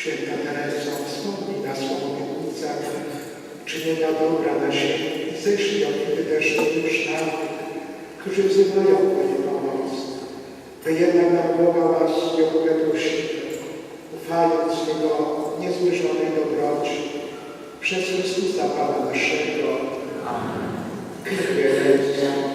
Święta Teresa wspomni nas o obietnicach czynienia dobra na ziemi. I ześlij od nich też już nam, którzy wzywają nie pomoc, by jednak nam Boga łaskę prosimy, ufając Jego niezmierzonej dobroci, przez Chrystusa Pana naszego. Kyrie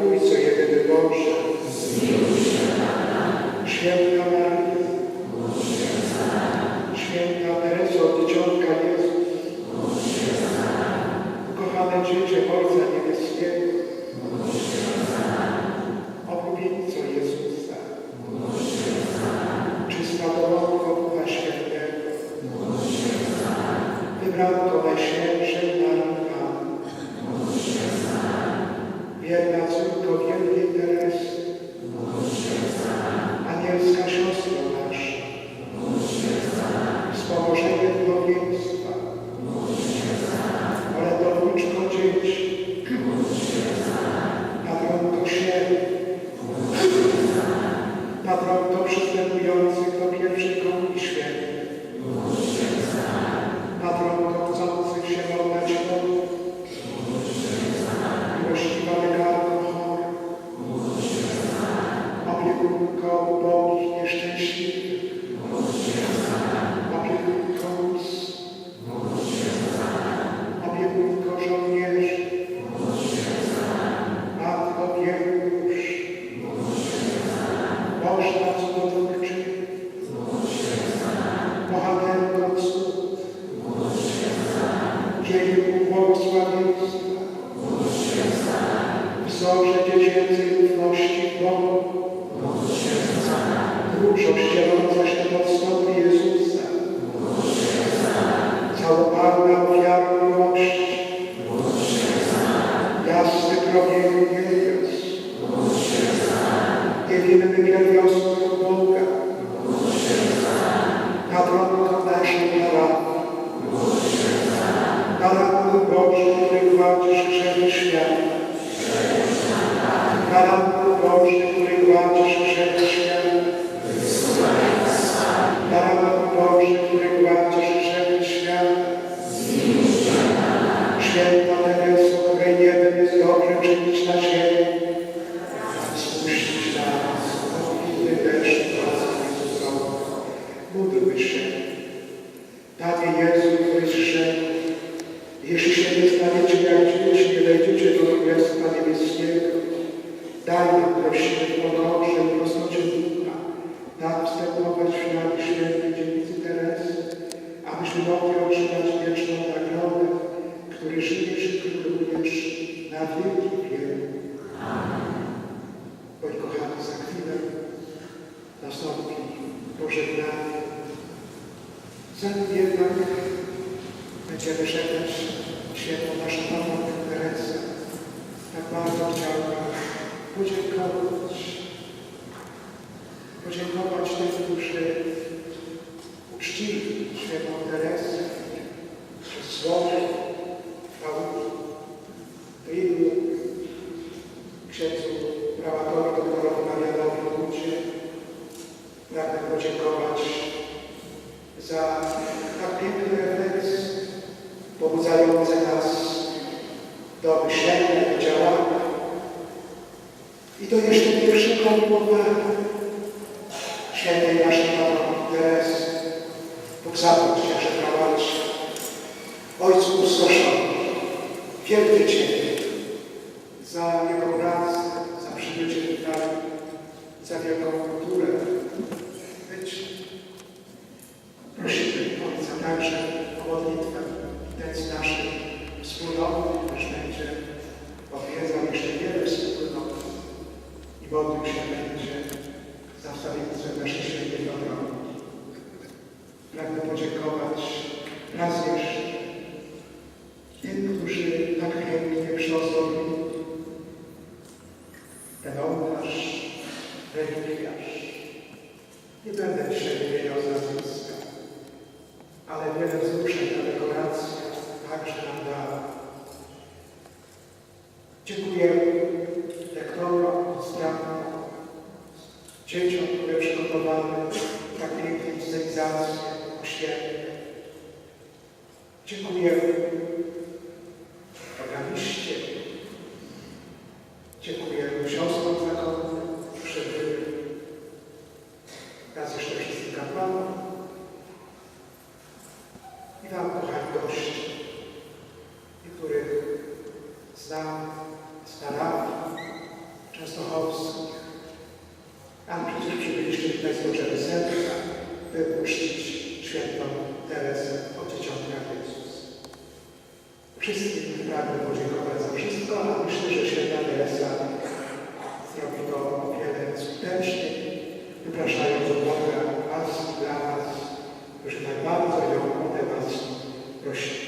Trójco Jedyny Boże, Święta Maryjo, Święta Tereso, Dzieciątka Jezus, ukochane dziecię Ojca Niebieskiego, oblubieńco Jezusa, czysta dorobko Ducha Świętego, wybranko Najświętszej Bien, merci, Claudia. Jeśli się nie staniecie jak dzieci, nie wejdziecie do Królestwa Niebieskiego. Daj prosimy, w pokorze i prostocie ducha, tak wstępować w ślady świętej dziewicy Teresy, abyśmy mogli otrzymać wieczną nagrodę, który żyjesz i królujesz na wieki wieku. Bądź kochany za chwilę nastąpi pożegnanie. Zanim jednak będziemy żegnać świętą naszą mamę Teresę, tak bardzo chciałbym podziękować. Podziękować tym, którzy uczcili świętą Teresę przez słowo, nauki, Rylu, księdzu prałatorowi doktorowi Marianowi Ludzie. Pragnę podziękować za tak piękne refleksje, pobudzające nas do myślenia, do działania. To jeszcze pierwsze kontynuowanie świętej naszej Matki Teresy. Bóg zapłać Cię, że prowadzi Ojcu ustoszony, wielkie Ciebie za Jego pracę, za przybycie tutaj, za wielką kulturę. Być. Prosimy Ojca także o modlitwę intencji naszej wspólnoty, też będzie odwiedzał jeszcze wiele wspólnot i modlił się będzie za wstawiennictwem naszej świętej Patronki. Pragnę podziękować raz jeszcze tym, którzy tak pięknie przyozdobili ten ołtarz, relikwiarz. Nie będę dzisiaj wymieniał nazwiska, ale wiele wzruszeń na dekorację także nam dała. Dziękuję oświetnie. Dziękuję organiście. Dziękuję siostrom zakonnym, przybyłym. Raz jeszcze wszystkim kapłanom i Wam, kochani goście, niektórych znam z parafii częstochowskich, a przecież przybyliście tutaj z potrzeby serca, by uczcić świętą Teresę od Dzieciątka Jezus. Wszystkim pragnę podziękować za wszystko, a myślę, że święta Teresa zrobi to o wiele skuteczniej, wypraszając o Boga Was i dla Was, którzy tak bardzo ją o te Was prosili.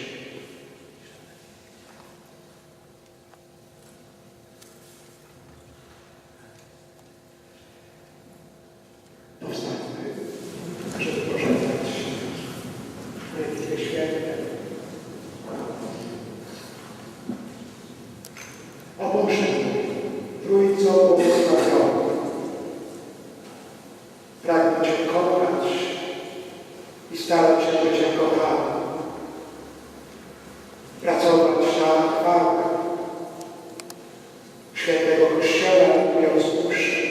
Powstańmy, żeby pożegnać Relikwie Święte. O Boże, Trójco błogosławiona, pragnę Cię kochać i starać się być jako kochany, pracować na chwałę świętego Kościoła, mówiąc duszy,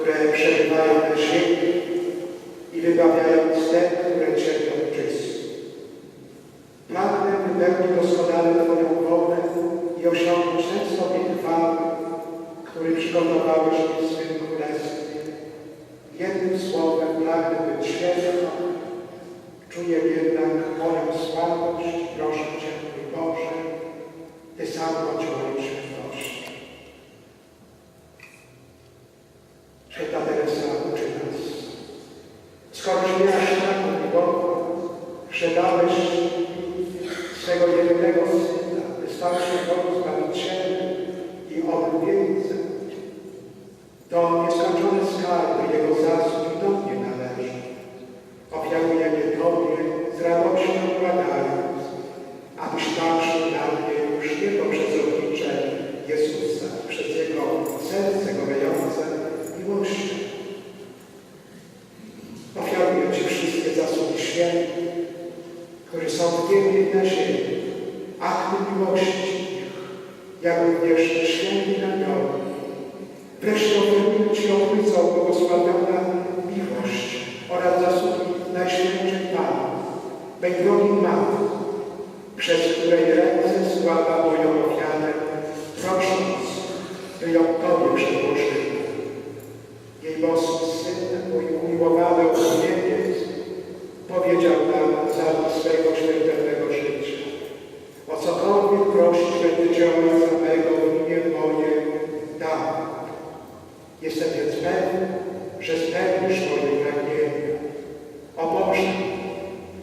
które przebywają na ziemi i wybawiając te, które cierpią czysto. Pragnę wypełnić doskonale Twoją wolę i osiągnąć ten stopień chwały, który przygotowałeś mi w swym królestwie. Jednym słowem pragnę być świętą, czuję jednak moją słabość, proszę Cię, mój Boże, Ty sam bądź moją świętością. Święta Teresa uczy nas, skoroś miałaś taką miłość, że dałeś swego jedynego Syna, by stał się Bogu Zbawicielem i oblubieńcem. To nieskończone skarby Jego zasług do mnie należy. Ofiaruję je Tobie z radością błagając, abyś patrzył na mnie już nie poprzez oblicze Jezusa, przez Jego serce gorejące miłością. Ofiaruję Ci wszystkie zasługi świętych, którzy są w niebie i na ziemi, akty miłości, również święty anioły. Wreszcie oferuję Ci oblicą błogosławiona miłość oraz zasługi Najświętszej Pani, drogi Matki, przez której ręce składa moją ofiarę, prosząc, by ją Tobie przedłożyła. Jej boski Syn, mój umiłowany obrobieniec, powiedział nam za swego śmiertelnego życia. O cokolwiek prosić będę działał samego w imię moje dam. Jestem więc pewny, że spełnisz moje pragnienia. O Boże,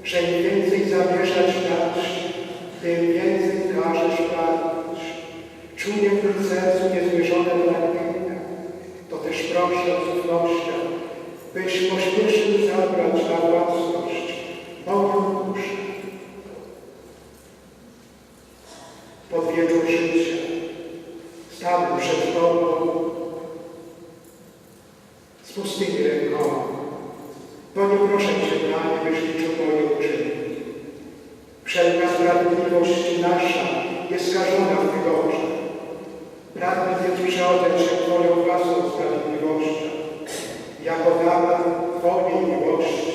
że im więcej zamierzasz dać, tym więcej każesz pragnąć. Czuję w tym sercu niezmierzone pragnienia. To też proszę z ufnością, byś pośpieszył zabrać na własność moją duszę. Pod wieczór życia stanę przed Tobą z pustymi rękoma, bo nie proszę Cię, Panie, byś liczył moje uczynki. Wszelka sprawiedliwość nasza jest skażona w Tych oczach. Pragnę więc przeoddać się Twoją własną sprawiedliwością, jako dana Twojej miłości,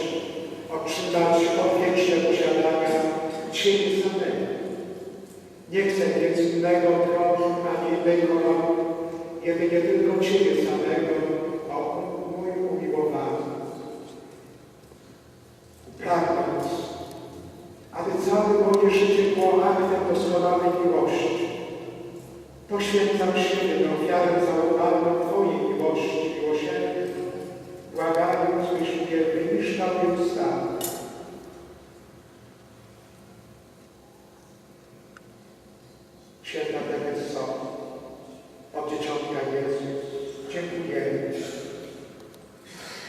otrzymać odwieczne posiadania Ciebie samego. Nie chcę więc innego tronu, ani innej korony, jedynie tylko Ciebie samego, o mój umiłowany. Pragnąc, aby całe moje życie było aktem doskonałej miłości, Uświęcam siebie na ofiarę załamaną Twojej miłości, miłosierdzie, błagając, byś mnie na tym stanie. Święta Tereso, od Dzieciątka Jezus, dziękujemy,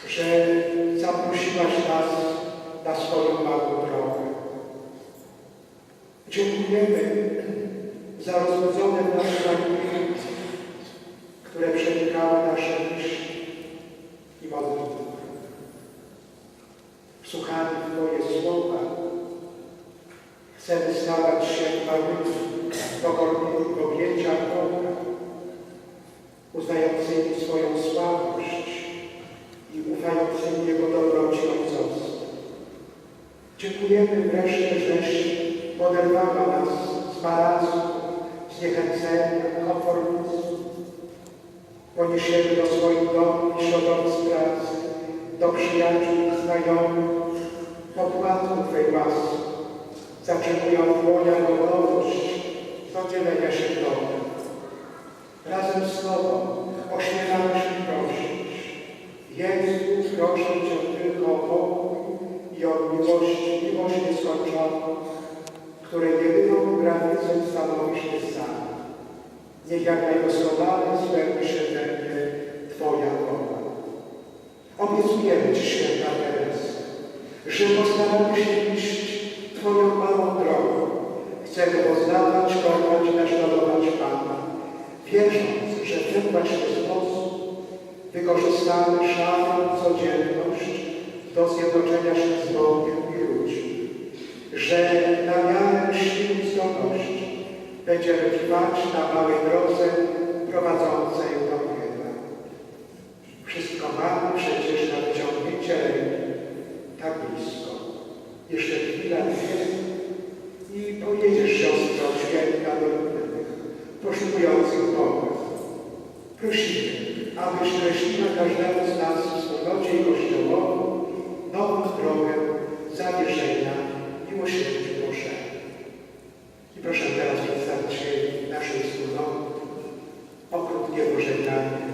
że zaprosiłaś nas na swoją małą drogę. Dziękujemy za rozbudzone nasze chcemy stawać się małymi, pokornymi w objęciach Boga, uznającymi swoją słabość i ufającymi Jego dobroci ojcowstwu. Dziękujemy wreszcie, żeś poderwała nas z marazmu, zniechęcenia, konformizmu. Poniesiemy do swoich domów i środowisk pracy, do przyjaciół i znajomych, popłatku Twej łaski. Zaczynują w łoniach gotowość do dzielenia się dobrem. Razem z Tobą ośmielamy się prosić. Jezu, proszę Cię tylko o pokój i o miłość, miłość nieskończoną, której jedyną granicą stanowisz Ty sam. Niech jak najgosłowany spełni się mnie Twoja wola. Obiecujemy Ci, święta Teresa, że postaramy się iść Twoją małą drogą. Chcemy poznawać, kochać naśladować Pana, wierząc, że w ten właśnie sposób wykorzystamy szarą codzienność do zjednoczenia się z Bogiem i ludźmi, że na miarę sił i zdolności będziemy trwać na małej drodze prowadzącej Jest i pojedziesz siostro święta do poszukujących Boga. Prosimy, abyś kreśliła każdemu z nas w wspólnocie i Kościołowi nową drogę zawierzenia, miłosierdziu Bożego. I proszę teraz przedstawić naszej wspólnoty o krótkie pożegnanie